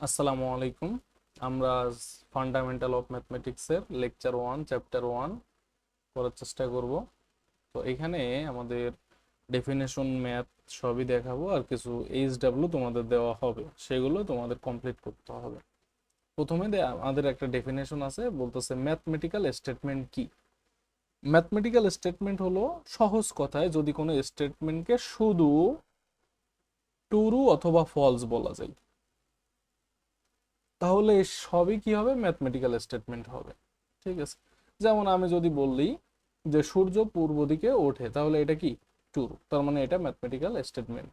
আসসালামু আলাইকুম। আমরা ফান্ডামেন্টাল অফ ম্যাথমেটিক্সের লেকচার ওয়ান চ্যাপ্টার ওয়ান করার চেষ্টা করব। তো এখানে আমাদের ডেফিনেশন ম্যাথ সবই দেখাবো আর কিছু এইচ ডাব্লিউ তোমাদের দেওয়া হবে, সেগুলো তোমাদের কমপ্লিট করতে হবে। প্রথমে আমাদের একটা ডেফিনেশন আছে, বলতেছে ম্যাথমেটিক্যাল স্টেটমেন্ট কি? ম্যাথমেটিক্যাল স্টেটমেন্ট হলো সহজ কথায় যদি কোনো স্টেটমেন্টকে শুধু ট্রু অথবা ফলস বলা যায়। তাহলে সবই কি হবে? ম্যাথমেটিক্যাল স্টেটমেন্ট হবে। ঠিক আছে? যেমন আমি যদি বললি যে সূর্য পূর্ব দিকে ওঠে, তাহলে এটা কি? ট্রু তার মানে এটা ম্যাথমেটিক্যাল স্টেটমেন্ট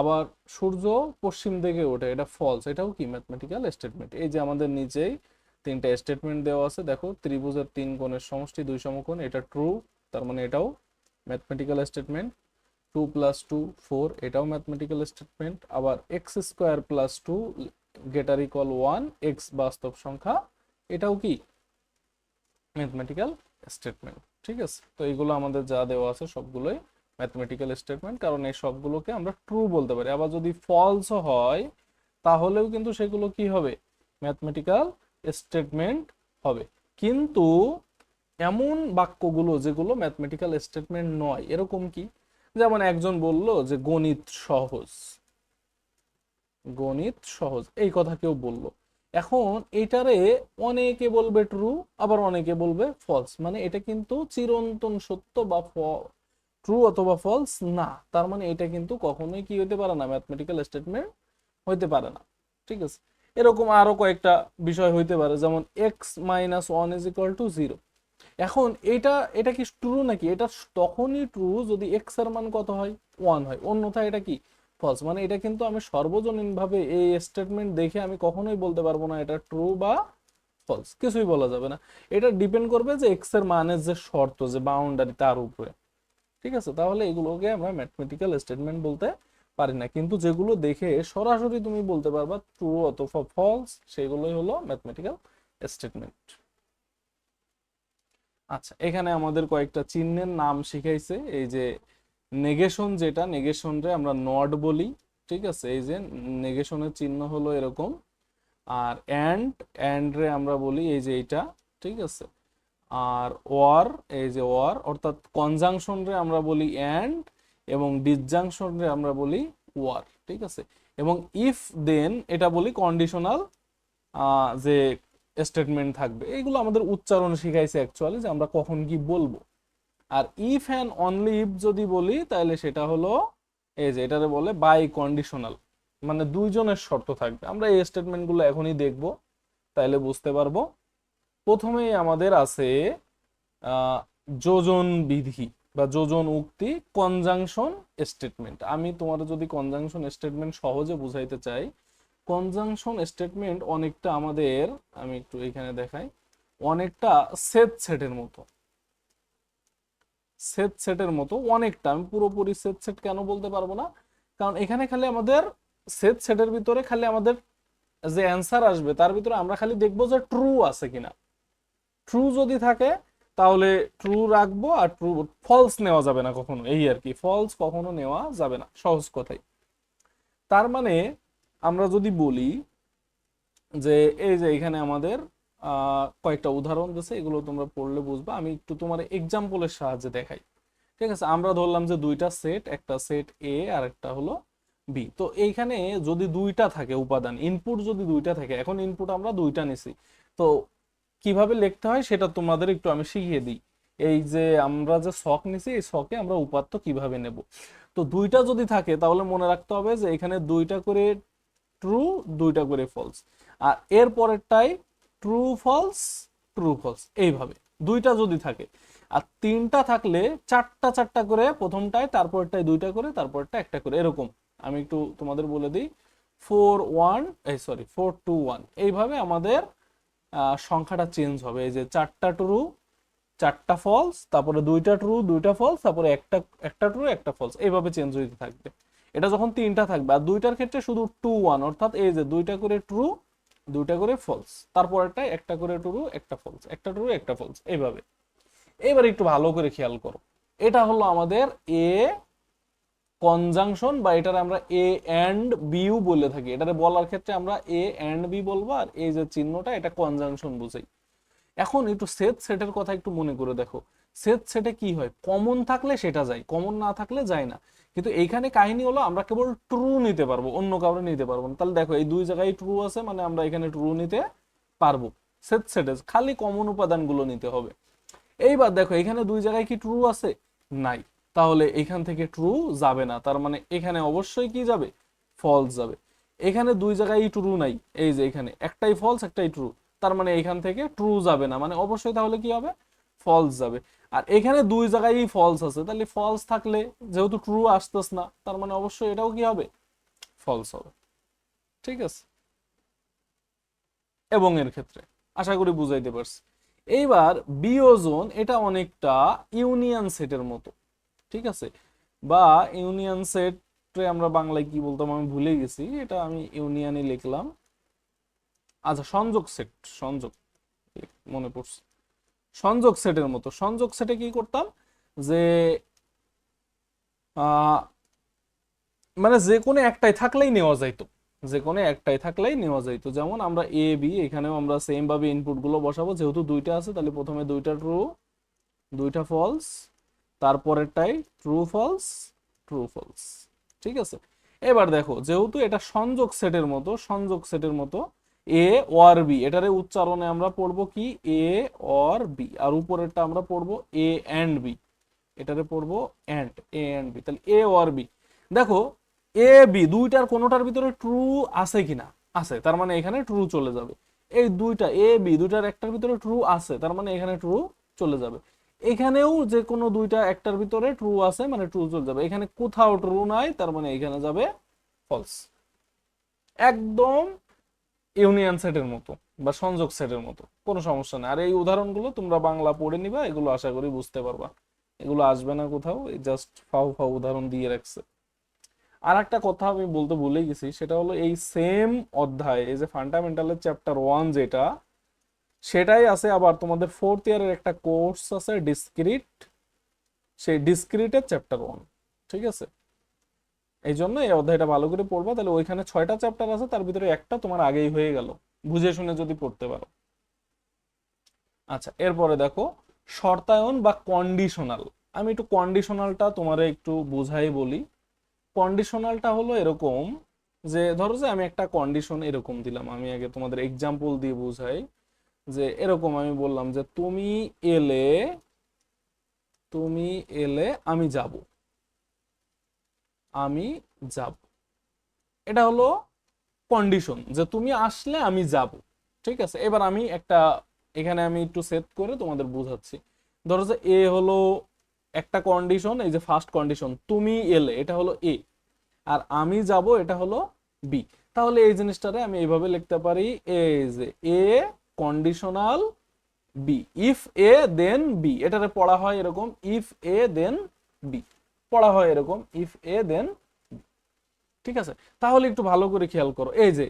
আবার সূর্য পশ্চিম দিকে ওঠে, এটা ফলস এটাও কি? ম্যাথমেটিক্যাল স্টেটমেন্ট এই যে আমাদের নিচেই তিনটা স্টেটমেন্ট দেওয়া আছে, দেখো, ত্রিভুজের তিন কোণের সমষ্টি, দুই সমকোণ, এটা ট্রু তার মানে এটাও mathematical statement two plus two four এটাও ম্যাথমেটিক্যাল স্টেটমেন্ট আবার x square plus two greater equal one x বাস্তব সংখ্যা, এটাও কি? ম্যাথমেটিক্যাল স্টেটমেন্ট ঠিক আছে? তো এইগুলো আমাদের যা দেওয়া আছে সবগুলোই ম্যাথমেটিক্যাল স্টেটমেন্ট কারণ এই সবগুলোকে আমরা ট্রু বলতে পারি। আবার যদি ফলস হয়, তাহলেও কিন্তু সেগুলো কি হবে? ম্যাথমেটিক্যাল স্টেটমেন্ট হবে। কিন্তু এমন বাক্যগুলো যেগুলো ম্যাথমেটিক্যাল স্টেটমেন্ট নয়, এরকম কি? যেমন একজন বলল যে গণিত সহজ। গণিত সহজ, এই কথা কেউ বলল। এখন এটারে অনেকে বলবে ট্রু আবার অনেকে বলবে ফলস মানে এটা কিন্তু চিরন্তন সত্য বা ট্রু অথবা ফলস না। তার মানে এটা কিন্তু কখনোই কি হতে পারে না ম্যাথমেটিক্যাল স্টেটমেন্ট হইতে পারে না। ঠিক আছে? এরকম আরও কয়েকটা বিষয় হইতে পারে, যেমন x minus one is equal to zero এখন এটা এটা কি ট্রু নাকি? এটা তখনই ট্রু যদি এক্সের মান কত হয়? ওয়ান হয়। অন্যথায় এটা কি? ফলস মানে এটা কিন্তু আমি সর্বজনীনভাবে এই স্টেটমেন্ট দেখে আমি কখনোই বলতে পারব না এটা ট্রু বা ফলস কিছুই বলা যাবে না। এটা ডিপেন্ড করবে যে এক্সের মানের যে শর্ত, যে বাউন্ডারি তার উপরে। ঠিক আছে? তাহলে এগুলোকে আমরা ম্যাথমেটিক্যাল স্টেটমেন্ট বলতে পারি না। কিন্তু যেগুলো দেখে সরাসরি তুমি বলতে পারবা ট্রু অথবা ফলস সেগুলোই হলো ম্যাথমেটিক্যাল স্টেটমেন্ট আচ্ছা এখানে আমাদের কয়েকটা চিহ্নের নাম শিখাইছে। এই যে নেগেশন যেটা নেগেশন রে আমরা নট বলি, ঠিক আছে? এই যে নেগেশনের চিহ্ন হলো এরকম। আর অ্যান্ড অ্যান্ড রে আমরা বলি এই যে এইটা, ঠিক আছে? আর ওয়ার এই যে ওয়ার অর্থাৎ কনজাংশন রে আমরা বলি অ্যান্ড এবং ডিসজাংশন রে আমরা বলি ওয়ার ঠিক আছে? এবং ইফ দেন এটা বলি কন্ডিশনাল যে স্টেটমেন্ট থাকবে। এইগুলো আমাদের উচ্চারণ শিখাইছে অ্যাকচুয়ালি যে আমরা কখন কি বলব। আর ইফ অ্যান্ড অনলি ইফ যদি বলি, তাহলে সেটা হলো এই যে এটারে বলে বাই কন্ডিশনাল মানে দুইজনের শর্ত থাকবে। আমরা এই স্টেটমেন্টগুলো এখনই দেখব তাইলে বুঝতে পারব। প্রথমেই আমাদের আছে যোজন বিধি বা যোজন উক্তি কনজাংশন স্টেটমেন্ট আমি তোমার যদি কনজাংশন স্টেটমেন্ট সহজে বুঝাইতে চাই কনজাংশন স্টেটমেন্ট অনেকটা আমাদের, আমি একটু এখানে দেখাই, অনেকটা সেট সেটের মতো। সেট সেটের মতো অনেকটা। আমি পুরোপুরি সেট সেট কেন বলতে পারব না? কারণ এখানে খালি আমাদের সেট সেটের ভিতরে খালি আমাদের যে অ্যান্সার আসবে, তার ভিতরে আমরা খালি দেখব যে ট্রু আছে কিনা। ট্রু যদি থাকে, তাহলে ট্রু রাখব আর ট্রু ফলস নেওয়া যাবে না কখনো। এই আর কি ফলস কখনো নেওয়া যাবে না, সহজ কথাই। তার মানে আমরা যদি বলি যে, এই যে এখানে আমাদের কয়েকটা উদাহরণ দিয়েছে এগুলো তোমরা পড়লে বুঝবা। আমি একটু তোমার এক্সাম্পলের সাহায্যে দেখাই। ঠিক আছে, আমরা ধরলাম যে দুইটা সেট একটা সেট এ আর একটা হলো বি তো এইখানে যদি দুইটা থাকে উপাদান ইনপুট যদি দুইটা থাকে, এখন ইনপুট আমরা দুইটা নিছি। তো কীভাবে লিখতে হয় সেটা তোমাদের একটু আমি শিখিয়ে দিই। এই যে আমরা যে শখ নিছি, এই শখে আমরা উপাত্ত কীভাবে নেব? তো দুইটা যদি থাকে, তাহলে মনে রাখতে হবে যে এখানে দুইটা করে ট্রু দুইটা করে ফলস আর এর পরেরটাই ট্রু ফলস ট্রু ফলস এইভাবে। দুইটা যদি থাকে। আর তিনটা থাকলে চারটা চারটা করে প্রথমটায়, তারপরটায় দুইটা করে তারপরটা একটা করে, এরকম। আমি একটু তোমাদের বলে দিই। ফোর ওয়ান এই সরি ফোর টু ওয়ান এইভাবে আমাদের সংখ্যাটা চেঞ্জ হবে। এই যে চারটা ট্রু চারটা ফলস তারপরে দুইটা ট্রু দুইটা ফলস তারপরে একটা একটা ট্রু একটা ফলস এইভাবে চেঞ্জ হইতে থাকবে। এটা যখন তিনটা থাকবে, আর দুইটার ক্ষেত্রে শুধু টু ওয়ান অর্থাৎ এই যে দুইটা করে ট্রু দুইটা করে ফলস তারপরটা একটা একটা করে ট্রু একটা ফলস একটা ট্রু একটা ফলস এইভাবে। এবার একটু ভালো করে খেয়াল করো। এটা হলো আমাদের এ কনজাংশন বা এটার আমরা এ অ্যান্ড বিও বলে থাকি। এটারে বলার ক্ষেত্রে আমরা এ অ্যান্ড বি বলব আর এই যে চিহ্নটা, এটা কনজাংশন বুঝাই। এখন একটু সেট সেটের কথা একটু মনে করে দেখো। সেট সেটে কি হয়? কমন থাকলে সেটা যায়, কমন না থাকলে যায় না। কিন্তু এইখানে কাহিনী হলো, আমরা কেবল ট্রু নিতে পারব, অন্য কাউরে নিতে পারব না। তাহলে দেখো, এই দুই জায়গায় ট্রু আছে মানে আমরা এখানে ট্রু নিতে পারব। সেট সেটে খালি কমন উপাদানগুলো নিতে হবে। এইবার দেখো, এখানে দুই জায়গায় কি ট্রু আছে? নাই। তাহলে এখান থেকে ট্রু যাবে না। তার মানে এখানে অবশ্যই কি যাবে? ফলস যাবে। এখানে দুই জায়গায় ট্রু নাই। এই যে এখানে, একটাই ফলস একটাই ট্রু তার মানে এখান থেকে ট্রু যাবে না। মানে অবশ্যই তাহলে কি হবে? ফলস যাবে। আর এখানে দুই জায়গায় ফলস আছে। তাহলে ফলস থাকলে যেহেতু ট্রু আসতেছ না, তার মানে অবশ্যই এটাও কি হবে? ফলস হবে। ঠিক আছে? এবং এর ক্ষেত্রে আশা করি বুঝাইতে পারছি। এইবার বিওজোন এটা অনেকটা ইউনিয়ন সেটের মতো। ঠিক আছে? বা ইউনিয়ন সেটে আমরা বাংলায় কি বলতাম আমি ভুলে গেছি। এটা আমি ইউনিয়নে লিখলাম। আচ্ছা সংযোগ সেট সংযোগ। মনে পড়ছে। সংযোগ সেটের মতো। সংযোগ সেটে কি করতাম? যে মানে যে কোনো একটাই থাকলেই নেওয়া যাইতো। যে কোনো একটাই থাকলেই নেওয়া যাইতো। যেমন আমরা এ বি এখানেও আমরা সেম ভাবে ইনপুটগুলো বসাবো। যেহেতু দুইটা আছে, তাহলে প্রথমে দুইটা ট্রু দুইটা ফলস তারপরেরটাই ট্রু ফলস ট্রু ফলস ঠিক আছে? এবার দেখো, যেহেতু এটা সংযোগ সেটের মতো, সংযোগ সেটের মতো এ অর বি এটারে উচ্চারণে আমরা পড়ব কি? এ অর বি আর উপরেরটা আমরা পড়ব এ অ্যান্ড বি এটারে পড়ব অ্যান্ড এ অ্যান্ড বি তাহলে এ অর বি দেখো এ বি দুইটার কোনোটার ভিতরে ট্রু আছে কিনা? আছে, তার মানে এখানে ট্রু চলে যাবে। এই দুইটা এ বি দুইটার একটার ভিতরে ট্রু আছে, তার মানে এখানে ট্রু চলে যাবে। এখানেও যে কোনো দুইটা একটার ভিতরে ট্রু আছে মানে ট্রু চলে যাবে। এখানে কোথাও ট্রু নাই, তার মানে এখানে যাবে ফলস একদম ইউনিয়ন সেটের মতো বা সংযোগ সেটের মতো, কোনো সমস্যা নেই। আর এই উদাহরণগুলো তোমরা বাংলা পড়ে নিবা, এগুলো আশা করি বুঝতে পারবা। এগুলো আসবে না কোথাও জাস্ট ফাউ ফাউ উদাহরণ দিয়ে রাখছে। আর একটা কথা আমি বলতে ভুলে গেছি, সেটা হলো এই সেম অধ্যায়, এই যে ফান্ডামেন্টালের চ্যাপ্টার ওয়ান যেটা, সেটাই আছে আবার তোমাদের ফোর্থ ইয়ারের একটা কোর্স আছে ডিসক্রিট সেই ডিসক্রিটের চ্যাপ্টার ওয়ান ঠিক আছে? এই জন্য এই অধ্যায়টা ভালো করে পড়বা, তাহলে ওইখানে ছয়টা চ্যাপ্টার আছে, তার ভিতরে একটা তোমার আগেই হয়ে গেল। বুঝে শুনে যদি পড়তে পারো। আচ্ছা এরপরে দেখো, শর্তায়ন বা কন্ডিশনাল আমি একটু কন্ডিশনালটা তোমারে একটু বোঝাই বলি। কন্ডিশনালটা হলো এরকম যে, ধরো যে আমি একটা কন্ডিশন এরকম দিলাম, আমি আগে তোমাদের এক্সাম্পল দিয়ে বুঝাই। যে এরকম আমি বললাম যে, তুমি এলে তুমি এলে আমি যাব। আমি যাব। এটা হলো কন্ডিশন যে তুমি আসলে আমি যাব। ঠিক আছে? এবার আমি একটা, এখানে আমি একটু সেট করে তোমাদের বুঝাচ্ছি। ধরো যে এ হলো একটা কন্ডিশন এই যে ফার্স্ট কন্ডিশন তুমি এলে, এটা হলো এ আর আমি যাব, এটা হলো বি তাহলে এই জিনিসটারে আমি এইভাবে লিখতে পারি এ যে A conditional B if A then B এটারে পড়া হয় এরকম ইফ এ দেন বি পড়া হয় এরকম ইফ এ দেন ঠিক আছে? তাহলে একটু ভালো করে খেয়াল করো। এই যে,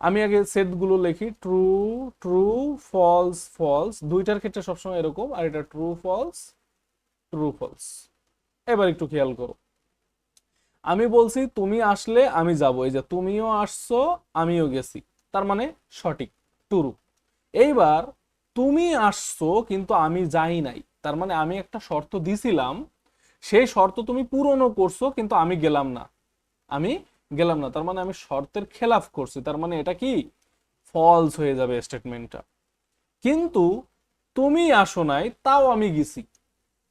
আমি আগে সেটগুলো লিখি ট্রু ট্রু ফলস ফলস দুইটার ক্ষেত্রে সবসময় এরকম, আর এটা ট্রু ফলস ট্রু ফলস এবার একটু খেয়াল করো। আমি বলছি, তুমি আসলে আমি যাব। এই যে, তুমিও আসছো, আমিও গেছি। তার মানে সঠিক ট্রু এইবার, তুমি আসছো, কিন্তু আমি যাই নাই। তার মানে আমি একটা শর্ত দিছিলাম সেই শর্ত তুমি পূরণও করছ, কিন্তু আমি গেলাম না। আমি গেলাম না, তার মানে আমি শর্তের খেলাফ করছি। তার মানে এটা কি? ফলস হয়ে যাবে স্টেটমেন্টটা কিন্তু তুমি আসো নাই, তাও আমি গেছি।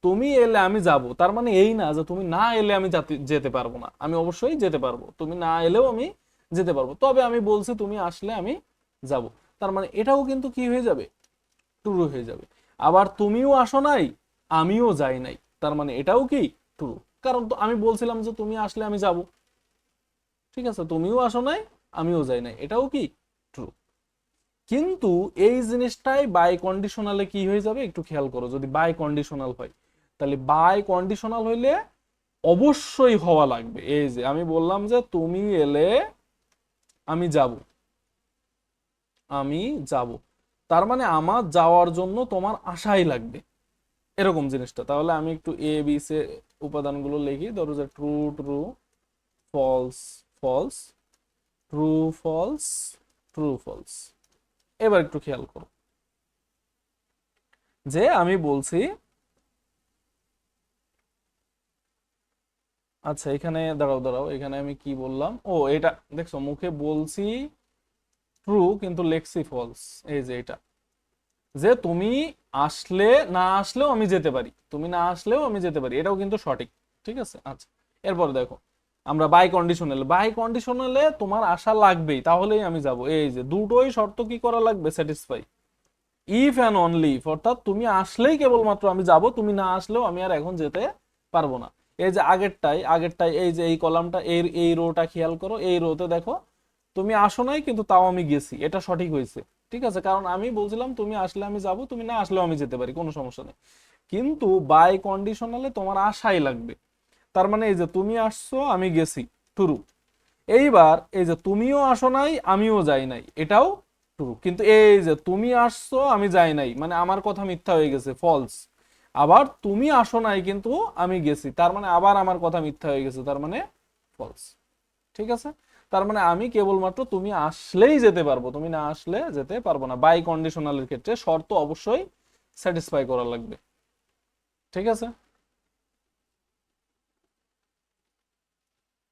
তুমি এলে আমি যাব। তার মানে এই না যে তুমি না এলে আমি যাতে- পারব না। আমি অবশ্যই যেতে পারব। তুমি না এলেও আমি যেতে পারব। তবে আমি বলছি তুমি আসলে আমি যাব। তার মানে এটাও কিন্তু কি হয়ে যাবে? ট্রু হয়ে যাবে। আবার তুমিও আসো নাই, আমিও যাই নাই। তার মানে এটাও কি ট্রু কারণ তো আমি বলছিলাম যে তুমি আসলে আমি যাব। ঠিক আছে, তুমিও আসো নাই, আমিও যাই নাই। এটাও কি ট্রু কিন্তু এই জিনিসটাই বাই কন্ডিশনালে কি হয়ে যাবে একটু খেয়াল করো। যদি বাই কন্ডিশনাল হয়, তাহলে বাই কন্ডিশনাল হইলে অবশ্যই হওয়া লাগবে। এই যে আমি বললাম যে তুমি এলে আমি যাব। আমি যাব। তার মানে আমার যাওয়ার জন্য তোমার আশাই লাগবে। এরকম জিনিসটা। তাহলে আমি একটু এ বি সে উপাদানগুলো লিখি। ধরো যে true true false false true false true false এবার একটু খেয়াল করো। যে আমি বলছি আচ্ছা এখানে, দাঁড়াও দাঁড়াও, এখানে আমি কি বললাম? ও, এটা, দেখছ, মুখে বলছি ট্রু কিন্তু লেখছি ফলস এই যে এটা। যে তুমি আসলে না আসলেও আমি যেতে পারি। তুমি না আসলেও আমি যেতে পারি। এটাও কিন্তু সঠিক। ঠিক আছে? আচ্ছা। এরপর দেখো, আমরা বাই কন্ডিশনাল বাই কন্ডিশনালে তোমার আশা লাগবেই, তাহলেই আমি যাব। এই যে দুটোই শর্ত কি করা লাগবে? Satisfy if and only if অর্থাৎ তুমি আসলেই কেবলমাত্র আমি যাব, তুমি না আসলেও আমি আর এখন যেতে পারব না। এই যে আগেরটাই আগেরটাই, এই যে এই কলামটা এই এই রোটা খেয়াল করো, এই রোতে দেখো, তুমি আসো নাই, কিন্তু তাও আমি গেছি। এটা সঠিক হয়েছে। ঠিক আছে, কারণ আমি বলছিলাম তুমি আসলে আমি যাব, তুমি না আসলেও আমি যেতে পারি, কোনো সমস্যা নেই। কিন্তু বাই কন্ডিশনালে তোমার আশাই লাগবে। তার মানে এই যে তুমি আসছো, আমি গেছি ট্রু এইবার এই যে তুমিও আসো নাই, আমিও যাই নাই, এটাও টুরু কিন্তু এই যে তুমি আসছো, আমি যাই নাই মানে আমার কথা মিথ্যা হয়ে গেছে ফলস আবার তুমি আসো নাই, কিন্তু আমি গেছি, তার মানে আবার আমার কথা মিথ্যা হয়ে গেছে, তার মানে ফলস ঠিক আছে? তার মানে আমি কেবলমাত্র তুমি আসলেই যেতে পারব, তুমি না আসলে যেতে পারব না। বাই কন্ডিশনালের ক্ষেত্রে শর্ত অবশ্যই স্যাটিসফাই করা লাগবে। ঠিক আছে?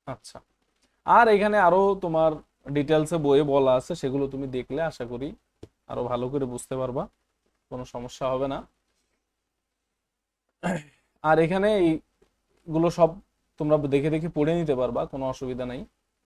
আচ্ছা। আর এখানে আরও তোমার ডিটেলসে বইয়ে বলা আছে, সেগুলো তুমি দেখলে আশা করি আরও ভালো করে বুঝতে পারবা, কোনো সমস্যা হবে না। আর এখানে এইগুলো সব তোমরা দেখে দেখে পড়ে নিতে পারবা, কোনো অসুবিধা নাই।